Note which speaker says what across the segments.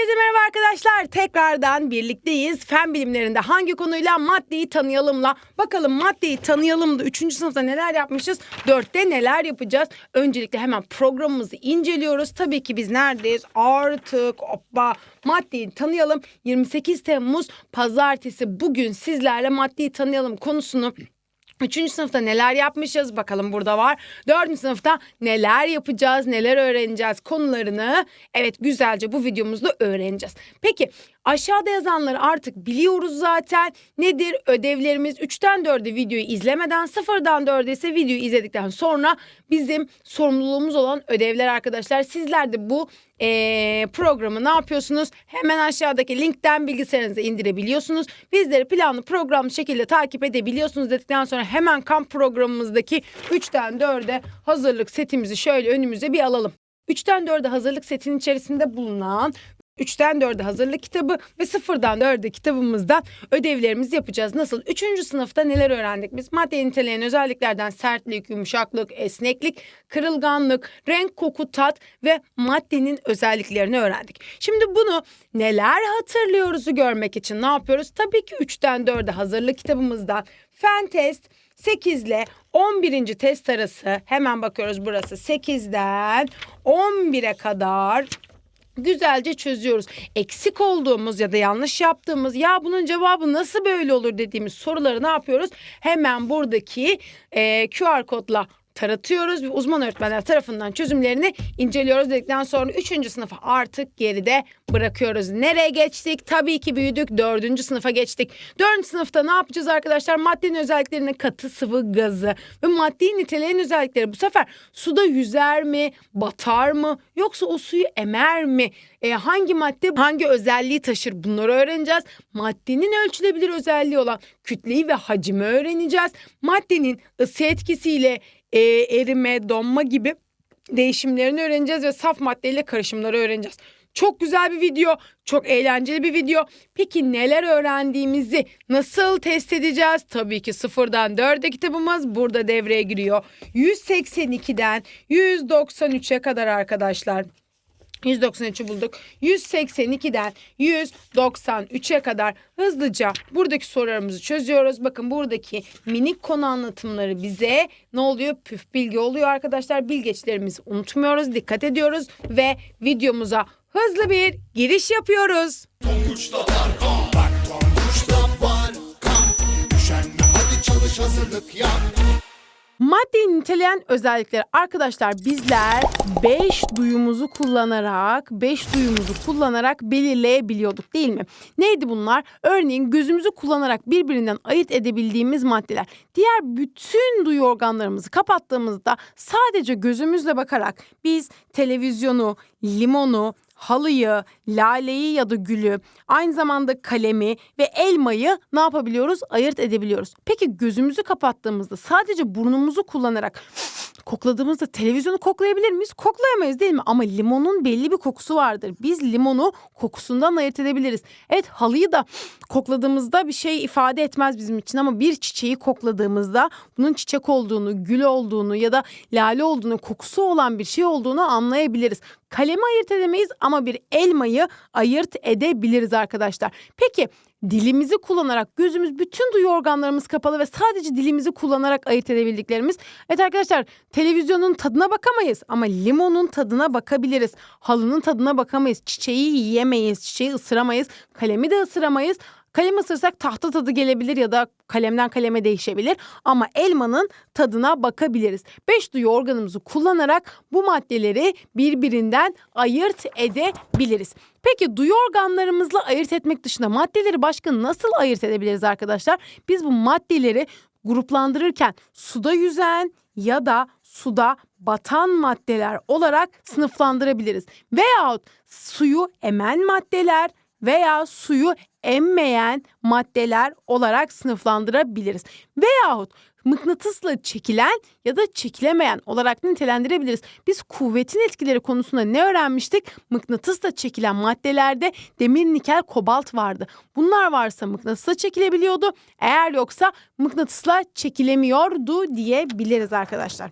Speaker 1: Herkese merhaba arkadaşlar. Tekrardan birlikteyiz. Fen bilimlerinde hangi konuyla maddeyi tanıyalımla. Bakalım maddeyi tanıyalım da 3. sınıfta neler yapmışız? 4'te neler yapacağız? Öncelikle hemen programımızı inceliyoruz. Tabii ki biz neredeyiz? Artık hoppa maddeyi tanıyalım. 28 Temmuz pazartesi bugün sizlerle maddeyi tanıyalım konusunu Üçüncü sınıfta neler yapmışız bakalım burada var. Dördüncü sınıfta neler yapacağız, neler öğreneceğiz konularını evet güzelce bu videomuzda öğreneceğiz. Peki aşağıda yazanları artık biliyoruz zaten. Nedir ödevlerimiz? 3'ten 4'e videoyu izlemeden 0'dan 4'e ise videoyu izledikten sonra bizim sorumluluğumuz olan ödevler arkadaşlar. Sizler de bu eee, programı ne yapıyorsunuz? Hemen aşağıdaki linkten bilgisayarınıza indirebiliyorsunuz. Bizleri planlı programlı şekilde takip edebiliyorsunuz dedikten sonra hemen kamp programımızdaki 3'ten 4'e hazırlık setimizi şöyle önümüze bir alalım. 3'ten 4'e hazırlık setinin içerisinde bulunan 3'ten 4'e hazırlık kitabı ve 0'dan 4'e kitabımızdan ödevlerimizi yapacağız. Nasıl? 3. sınıfta neler öğrendik biz? Maddeyi niteleyen özelliklerden sertlik, yumuşaklık, esneklik, kırılganlık, renk, koku, tat ve maddenin özelliklerini öğrendik. Şimdi bunu neler hatırlıyoruzu görmek için ne yapıyoruz? Tabii ki 3'ten 4'e hazırlık kitabımızdan fen test 8 ile 11. test arası hemen bakıyoruz burası 8'den 11'e kadar güzelce çözüyoruz. Eksik olduğumuz ya da yanlış yaptığımız ya bunun cevabı nasıl böyle olur dediğimiz soruları ne yapıyoruz? Hemen buradaki e, QR kodla taratıyoruz ve uzman öğretmenler tarafından çözümlerini inceliyoruz dedikten sonra 3. sınıfa artık geride bırakıyoruz. Nereye geçtik? Tabii ki büyüdük. 4. sınıfa geçtik. 4. sınıfta ne yapacağız arkadaşlar? Maddenin özelliklerini katı sıvı gazı ve maddeyi niteleyen özellikleri bu sefer suda yüzer mi, batar mı yoksa o suyu emer mi? E, hangi madde hangi özelliği taşır bunları öğreneceğiz. Maddenin ölçülebilir özelliği olan kütleyi ve hacmi öğreneceğiz. Maddenin ısı etkisiyle e, erime, donma gibi değişimlerini öğreneceğiz ve saf maddeyle karışımları öğreneceğiz. Çok güzel bir video, çok eğlenceli bir video. Peki neler öğrendiğimizi nasıl test edeceğiz? Tabii ki sıfırdan 4'e kitabımız burada devreye giriyor. 182'den 193'e kadar arkadaşlar. 193'ü bulduk. 182'den 193'e kadar hızlıca buradaki sorularımızı çözüyoruz. Bakın buradaki minik konu anlatımları bize ne oluyor? Püf bilgi oluyor arkadaşlar. Bilgeçlerimizi unutmuyoruz, dikkat ediyoruz ve videomuza hızlı bir giriş yapıyoruz.
Speaker 2: Bak Tonguç'ta var kan Üşenme hadi çalış hazırlık yap
Speaker 1: Maddeyi niteleyen özellikler arkadaşlar bizler 5 duyumuzu kullanarak 5 duyumuzu kullanarak belirleyebiliyorduk değil mi? Neydi bunlar? Örneğin gözümüzü kullanarak birbirinden ayırt edebildiğimiz maddeler. Diğer bütün duyu organlarımızı kapattığımızda sadece gözümüzle bakarak biz televizyonu, limonu, halıyı, laleyi ya da gülü, aynı zamanda kalemi ve elmayı ne yapabiliyoruz? Ayırt edebiliyoruz. Peki gözümüzü kapattığımızda sadece burnumuzu kullanarak kokladığımızda televizyonu koklayabilir miyiz? Koklayamayız değil mi? Ama limonun belli bir kokusu vardır. Biz limonu kokusundan ayırt edebiliriz. Evet halıyı da kokladığımızda bir şey ifade etmez bizim için ama bir çiçeği kokladığımızda bunun çiçek olduğunu, gül olduğunu ya da lale olduğunu, kokusu olan bir şey olduğunu anlayabiliriz. Kalemi ayırt edemeyiz ama bir elmayı ayırt edebiliriz arkadaşlar. Peki dilimizi kullanarak gözümüz bütün duyu organlarımız kapalı ve sadece dilimizi kullanarak ayırt edebildiklerimiz. Evet arkadaşlar televizyonun tadına bakamayız ama limonun tadına bakabiliriz. Halının tadına bakamayız. Çiçeği yiyemeyiz. Çiçeği ısıramayız. Kalemi de ısıramayız. Kalem ısırsak tahta tadı gelebilir ya da kalemden kaleme değişebilir ama elmanın tadına bakabiliriz. Beş duyu organımızı kullanarak bu maddeleri birbirinden ayırt edebiliriz. Peki duyu organlarımızla ayırt etmek dışında maddeleri başka nasıl ayırt edebiliriz arkadaşlar? Biz bu maddeleri gruplandırırken suda yüzen ya da suda batan maddeler olarak sınıflandırabiliriz. Veyahut suyu emen maddeler veya suyu emmeyen maddeler olarak sınıflandırabiliriz. Veyahut mıknatısla çekilen ya da çekilemeyen olarak nitelendirebiliriz. Biz kuvvetin etkileri konusunda ne öğrenmiştik? Mıknatısla çekilen maddelerde demir, nikel, kobalt vardı. Bunlar varsa mıknatısla çekilebiliyordu. Eğer yoksa mıknatısla çekilemiyordu diyebiliriz arkadaşlar.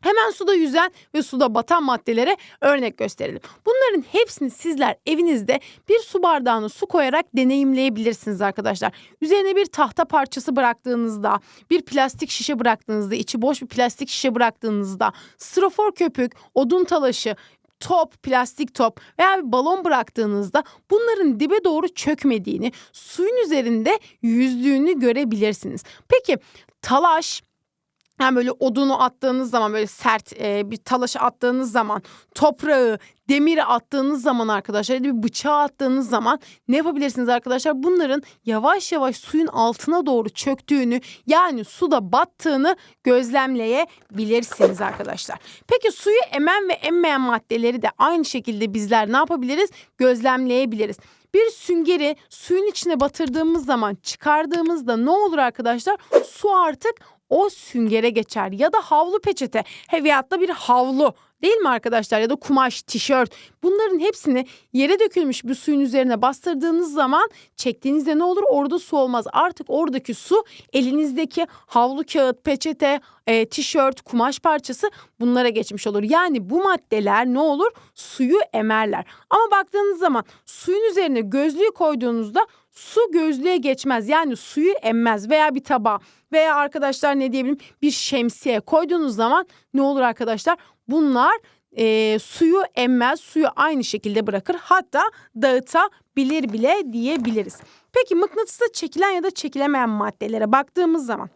Speaker 1: Hemen suda yüzen ve suda batan maddelere örnek gösterelim. Bunların hepsini sizler evinizde bir su bardağına su koyarak deneyimleyebilirsiniz arkadaşlar. Üzerine bir tahta parçası bıraktığınızda, bir plastik şişe bıraktığınızda, içi boş bir plastik şişe bıraktığınızda, strafor köpük, odun talaşı, top, plastik top veya bir balon bıraktığınızda bunların dibe doğru çökmediğini, suyun üzerinde yüzdüğünü görebilirsiniz. Peki talaş yani böyle odunu attığınız zaman böyle sert e, bir talaşı attığınız zaman toprağı, demiri attığınız zaman arkadaşlar bir bıçağı attığınız zaman ne yapabilirsiniz arkadaşlar? Bunların yavaş yavaş suyun altına doğru çöktüğünü yani suda battığını gözlemleyebilirsiniz arkadaşlar. Peki suyu emen ve emmeyen maddeleri de aynı şekilde bizler ne yapabiliriz? Gözlemleyebiliriz. Bir süngeri suyun içine batırdığımız zaman çıkardığımızda ne olur arkadaşlar? Su artık o süngere geçer ya da havlu peçete he, veyahut da bir havlu değil mi arkadaşlar? Ya da kumaş, tişört. Bunların hepsini yere dökülmüş bir suyun üzerine bastırdığınız zaman çektiğinizde ne olur? Orada su olmaz. Artık oradaki su elinizdeki havlu kağıt, peçete, e, tişört, kumaş parçası bunlara geçmiş olur. Yani bu maddeler ne olur? Suyu emerler. Ama baktığınız zaman suyun üzerine gözlüğü koyduğunuzda su gözlüğe geçmez. Yani suyu emmez veya bir tabağa veya arkadaşlar ne diyebilirim? Bir şemsiye koyduğunuz zaman ne olur arkadaşlar? Bunlar e, suyu emmez suyu aynı şekilde bırakır hatta dağıtabilir bile diyebiliriz. Peki mıknatısta çekilen ya da çekilemeyen maddelere baktığımız zaman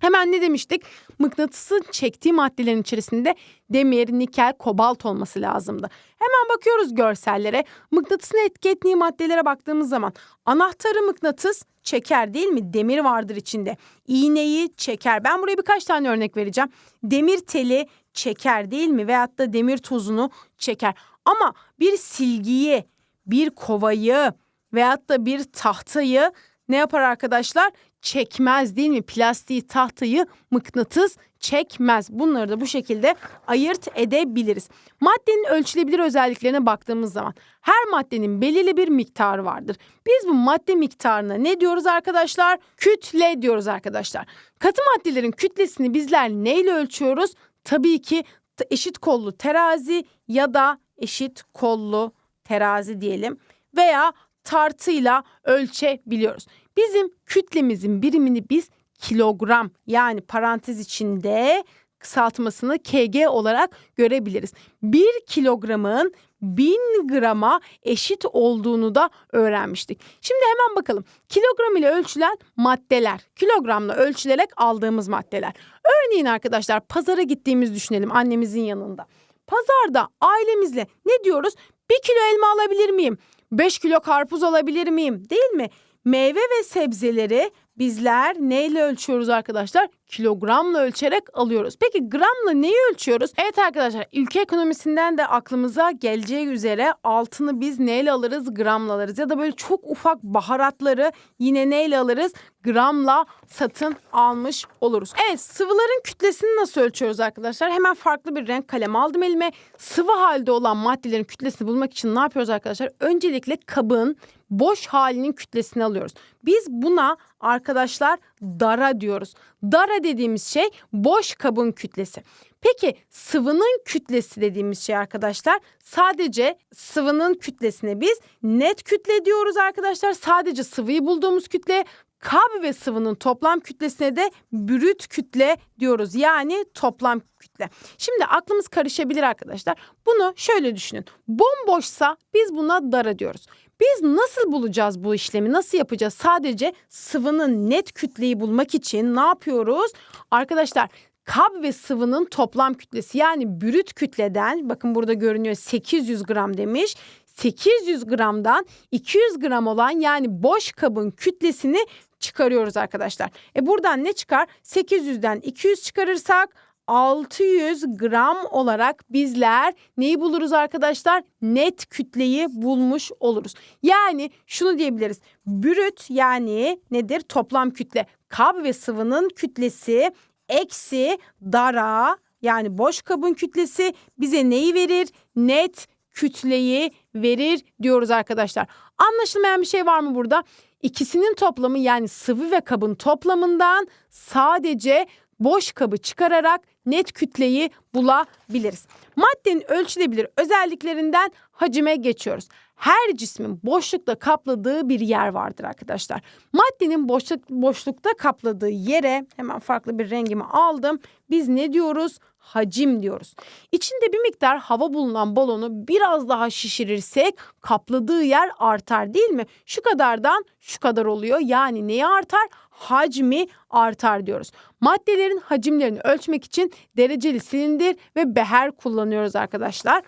Speaker 1: Hemen ne demiştik? Mıknatısın çektiği maddelerin içerisinde demir, nikel, kobalt olması lazımdı. Hemen bakıyoruz görsellere. Mıknatısın etki ettiği maddelere baktığımız zaman anahtarı mıknatıs çeker değil mi? Demir vardır içinde. İğneyi çeker. Ben buraya birkaç tane örnek vereceğim. Demir teli çeker değil mi? Veyahut da demir tozunu çeker. Ama bir silgiyi, bir kovayı veyahut da bir tahtayı ne yapar arkadaşlar? Çekmez değil mi? Plastiği, tahtayı mıknatıs çekmez. Bunları da bu şekilde ayırt edebiliriz. Maddenin ölçülebilir özelliklerine baktığımız zaman her maddenin belirli bir miktarı vardır. Biz bu madde miktarına ne diyoruz arkadaşlar? Kütle diyoruz arkadaşlar. Katı maddelerin kütlesini bizler neyle ölçüyoruz? Tabii ki eşit kollu terazi ya da eşit kollu terazi diyelim veya tartıyla ölçebiliyoruz. Bizim kütlemizin birimini biz kilogram yani parantez içinde kısaltmasını kg olarak görebiliriz. Bir kilogramın bin grama eşit olduğunu da öğrenmiştik. Şimdi hemen bakalım. Kilogram ile ölçülen maddeler, kilogramla ölçülerek aldığımız maddeler. Örneğin arkadaşlar pazara gittiğimiz düşünelim annemizin yanında. Pazarda ailemizle ne diyoruz? Bir kilo elma alabilir miyim? 5 kilo karpuz alabilir miyim? Değil mi? Meyve ve sebzeleri bizler neyle ölçüyoruz arkadaşlar? Kilogramla ölçerek alıyoruz. Peki gramla neyi ölçüyoruz? Evet arkadaşlar ülke ekonomisinden de aklımıza geleceği üzere altını biz neyle alırız? Gramla alırız. Ya da böyle çok ufak baharatları yine neyle alırız? Gramla satın almış oluruz. Evet sıvıların kütlesini nasıl ölçüyoruz arkadaşlar? Hemen farklı bir renk kalem aldım elime. Sıvı halde olan maddelerin kütlesini bulmak için ne yapıyoruz arkadaşlar? Öncelikle kabın boş halinin kütlesini alıyoruz. Biz buna arkadaşlar dara diyoruz. Dara dediğimiz şey boş kabın kütlesi. Peki sıvının kütlesi dediğimiz şey arkadaşlar sadece sıvının kütlesine biz net kütle diyoruz arkadaşlar. Sadece sıvıyı bulduğumuz kütle kab ve sıvının toplam kütlesine de brüt kütle diyoruz. Yani toplam kütle. Şimdi aklımız karışabilir arkadaşlar. Bunu şöyle düşünün. Bomboşsa biz buna dara diyoruz. Biz nasıl bulacağız bu işlemi? Nasıl yapacağız? Sadece sıvının net kütleyi bulmak için ne yapıyoruz? Arkadaşlar kab ve sıvının toplam kütlesi yani brüt kütleden bakın burada görünüyor 800 gram demiş. 800 gramdan 200 gram olan yani boş kabın kütlesini çıkarıyoruz arkadaşlar. E buradan ne çıkar? 800'den 200 çıkarırsak 600 gram olarak bizler neyi buluruz arkadaşlar? Net kütleyi bulmuş oluruz. Yani şunu diyebiliriz. Brüt yani nedir? Toplam kütle. Kab ve sıvının kütlesi eksi dara yani boş kabın kütlesi bize neyi verir? Net kütleyi verir diyoruz arkadaşlar. Anlaşılmayan bir şey var mı burada? İkisinin toplamı yani sıvı ve kabın toplamından sadece boş kabı çıkararak net kütleyi bulabiliriz. Maddenin ölçülebilir özelliklerinden hacime geçiyoruz. Her cismin boşlukta kapladığı bir yer vardır arkadaşlar. Maddenin boşluk, boşlukta kapladığı yere hemen farklı bir rengimi aldım. Biz ne diyoruz? Hacim diyoruz. İçinde bir miktar hava bulunan balonu biraz daha şişirirsek kapladığı yer artar değil mi? Şu kadardan şu kadar oluyor. Yani neyi artar? Hacmi artar diyoruz. Maddelerin hacimlerini ölçmek için dereceli silindir ve beher kullanıyoruz arkadaşlar.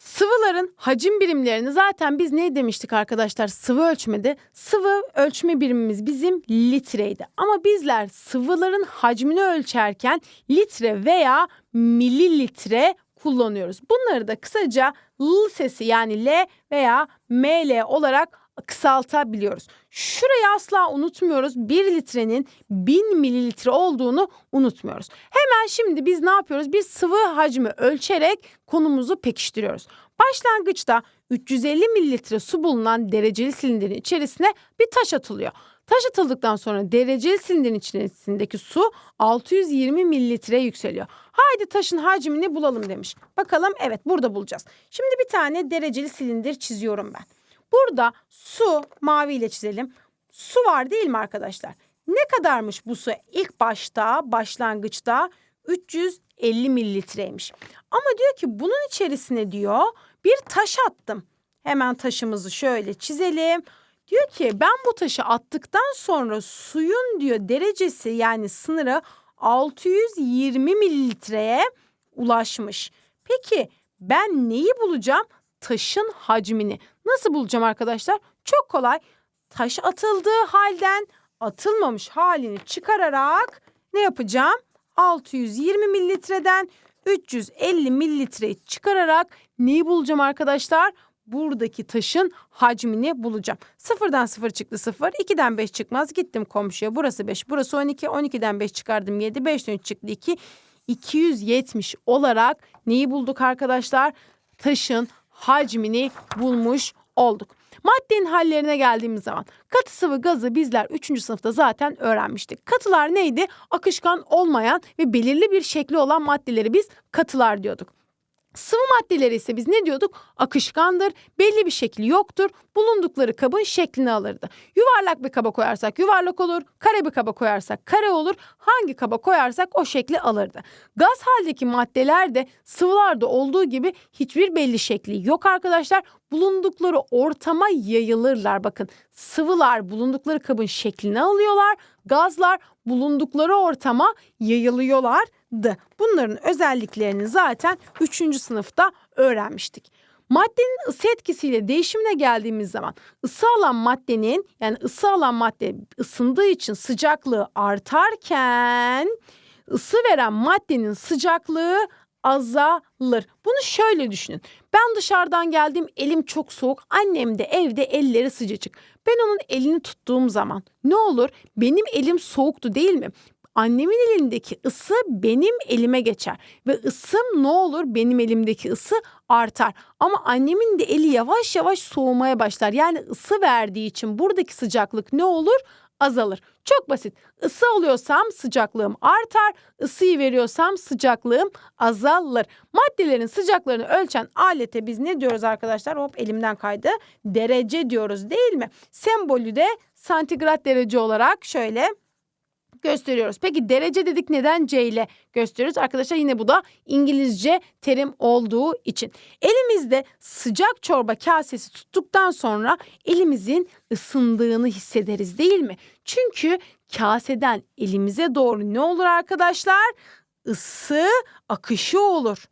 Speaker 1: Sıvıların hacim birimlerini zaten biz ne demiştik arkadaşlar sıvı ölçmede? Sıvı ölçme birimimiz bizim litreydi. Ama bizler sıvıların hacmini ölçerken litre veya mililitre kullanıyoruz. Bunları da kısaca L sesi yani L veya ML olarak kısaltabiliyoruz. Şurayı asla unutmuyoruz. 1 litrenin 1000 mililitre olduğunu unutmuyoruz. Hemen şimdi biz ne yapıyoruz? Bir sıvı hacmi ölçerek konumuzu pekiştiriyoruz. Başlangıçta 350 mililitre su bulunan dereceli silindirin içerisine bir taş atılıyor. Taş atıldıktan sonra dereceli silindirin içerisindeki su 620 mililitreye yükseliyor. Haydi taşın hacmini bulalım demiş. Bakalım evet burada bulacağız. Şimdi bir tane dereceli silindir çiziyorum ben. Burada su maviyle çizelim. Su var değil mi arkadaşlar? Ne kadarmış bu su? İlk başta başlangıçta 350 mililitreymiş. Ama diyor ki bunun içerisine diyor bir taş attım. Hemen taşımızı şöyle çizelim. Diyor ki ben bu taşı attıktan sonra suyun diyor derecesi yani sınırı 620 mililitreye ulaşmış. Peki ben neyi bulacağım? Taşın hacmini. Nasıl bulacağım arkadaşlar? Çok kolay. Taş atıldığı halden atılmamış halini çıkararak ne yapacağım? 620 mililitreden 350 mililitreyi çıkararak neyi bulacağım arkadaşlar? Buradaki taşın hacmini bulacağım. Sıfırdan sıfır çıktı sıfır. 2'den 5 çıkmaz. Gittim komşuya. Burası 5. Burası 12. 12'den 5 çıkardım 7. 5'ten 3 çıktı 2. 270 olarak neyi bulduk arkadaşlar? Taşın hacmini bulmuş olduk. Maddenin hallerine geldiğimiz zaman katı sıvı gazı bizler 3. sınıfta zaten öğrenmiştik. Katılar neydi? Akışkan olmayan ve belirli bir şekli olan maddeleri biz katılar diyorduk. Sıvı maddeleri ise biz ne diyorduk? Akışkandır, belli bir şekli yoktur, bulundukları kabın şeklini alırdı. Yuvarlak bir kaba koyarsak yuvarlak olur, kare bir kaba koyarsak kare olur, hangi kaba koyarsak o şekli alırdı. Gaz haldeki maddeler de sıvılarda olduğu gibi hiçbir belli şekli yok arkadaşlar. Bulundukları ortama yayılırlar bakın. Sıvılar bulundukları kabın şeklini alıyorlar, gazlar bulundukları ortama yayılıyorlardı. Bunların özelliklerini zaten 3. sınıfta öğrenmiştik. Maddenin ısı etkisiyle değişimine geldiğimiz zaman ısı alan maddenin yani ısı alan madde ısındığı için sıcaklığı artarken ısı veren maddenin sıcaklığı azalır. Bunu şöyle düşünün. Ben dışarıdan geldim elim çok soğuk. Annem de evde elleri sıcacık. Ben onun elini tuttuğum zaman ne olur? Benim elim soğuktu değil mi? Annemin elindeki ısı benim elime geçer ve ısım ne olur benim elimdeki ısı artar. Ama annemin de eli yavaş yavaş soğumaya başlar. Yani ısı verdiği için buradaki sıcaklık ne olur? azalır. Çok basit. Isı alıyorsam sıcaklığım artar, ısıyı veriyorsam sıcaklığım azalır. Maddelerin sıcaklarını ölçen alete biz ne diyoruz arkadaşlar? Hop elimden kaydı. Derece diyoruz değil mi? Sembolü de santigrat derece olarak şöyle gösteriyoruz. Peki derece dedik neden C ile gösteriyoruz? Arkadaşlar yine bu da İngilizce terim olduğu için. Elimizde sıcak çorba kasesi tuttuktan sonra elimizin ısındığını hissederiz değil mi? Çünkü kaseden elimize doğru ne olur arkadaşlar? Isı akışı olur.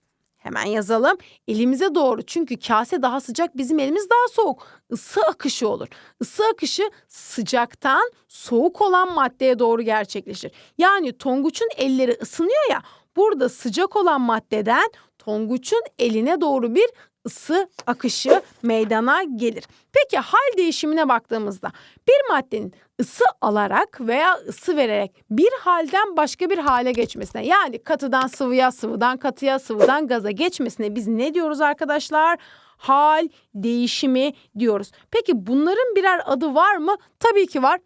Speaker 1: Hemen yazalım. Elimize doğru çünkü kase daha sıcak bizim elimiz daha soğuk. Isı akışı olur. Isı akışı sıcaktan soğuk olan maddeye doğru gerçekleşir. Yani Tonguç'un elleri ısınıyor ya burada sıcak olan maddeden Tonguç'un eline doğru bir ısı akışı meydana gelir. Peki hal değişimine baktığımızda bir maddenin ısı alarak veya ısı vererek bir halden başka bir hale geçmesine yani katıdan sıvıya, sıvıdan katıya, sıvıdan gaza geçmesine biz ne diyoruz arkadaşlar? Hal değişimi diyoruz. Peki bunların birer adı var mı? Tabii ki var.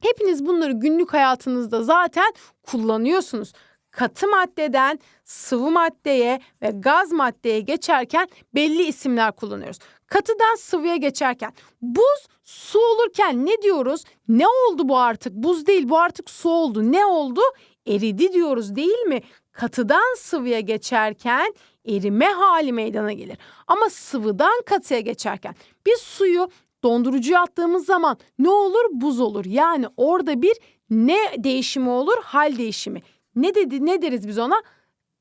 Speaker 1: Hepiniz bunları günlük hayatınızda zaten kullanıyorsunuz. Katı maddeden sıvı maddeye ve gaz maddeye geçerken belli isimler kullanıyoruz. Katıdan sıvıya geçerken buz su olurken ne diyoruz? Ne oldu bu artık? Buz değil bu artık su oldu. Ne oldu? Eridi diyoruz değil mi? Katıdan sıvıya geçerken erime hali meydana gelir. Ama sıvıdan katıya geçerken biz suyu dondurucuya attığımız zaman ne olur? Buz olur. Yani orada bir ne değişimi olur? Hal değişimi. Ne dedi ne deriz biz ona?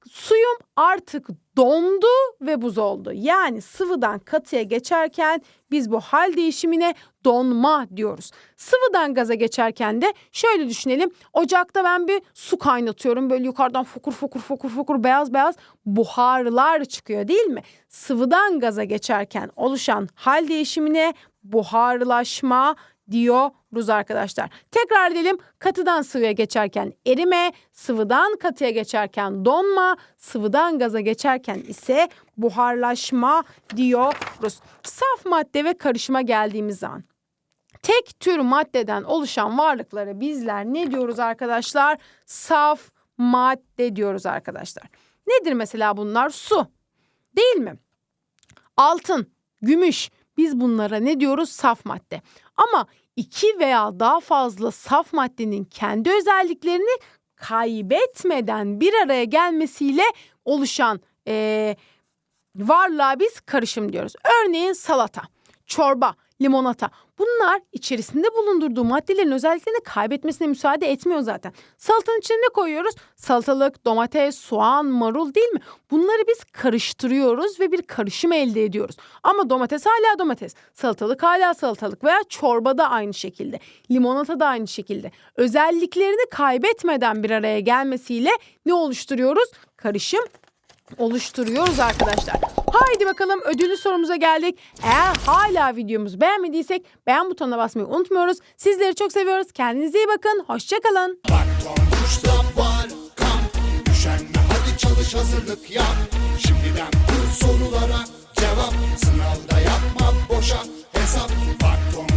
Speaker 1: Suyum artık dondu ve buz oldu. Yani sıvıdan katıya geçerken biz bu hal değişimine donma diyoruz. Sıvıdan gaza geçerken de şöyle düşünelim. Ocakta ben bir su kaynatıyorum. Böyle yukarıdan fokur fokur fokur fokur beyaz beyaz buharlar çıkıyor değil mi? Sıvıdan gaza geçerken oluşan hal değişimine buharlaşma diyoruz arkadaşlar. Tekrar edelim. Katıdan sıvıya geçerken erime, sıvıdan katıya geçerken donma, sıvıdan gaza geçerken ise buharlaşma diyoruz. Saf madde ve karışıma geldiğimiz zaman tek tür maddeden oluşan varlıklara bizler ne diyoruz arkadaşlar? Saf madde diyoruz arkadaşlar. Nedir mesela bunlar? Su. Değil mi? Altın, gümüş. Biz bunlara ne diyoruz? Saf madde. Ama iki veya daha fazla saf maddenin kendi özelliklerini kaybetmeden bir araya gelmesiyle oluşan eee varlığa biz karışım diyoruz. Örneğin salata, çorba, limonata. Bunlar içerisinde bulundurduğu maddelerin özelliklerini kaybetmesine müsaade etmiyor zaten. Salatanın içine ne koyuyoruz? Salatalık, domates, soğan, marul değil mi? Bunları biz karıştırıyoruz ve bir karışım elde ediyoruz. Ama domates hala domates, salatalık hala salatalık veya çorba da aynı şekilde. Limonata da aynı şekilde. Özelliklerini kaybetmeden bir araya gelmesiyle ne oluşturuyoruz? Karışım oluşturuyoruz arkadaşlar. Haydi bakalım ödüllü sorumuza geldik. Eğer hala videomuzu beğenmediysek beğen butonuna basmayı unutmuyoruz. Sizleri çok seviyoruz. Kendinize iyi bakın. Hoşçakalın.
Speaker 2: Sınavda yapma boşa hesap Bak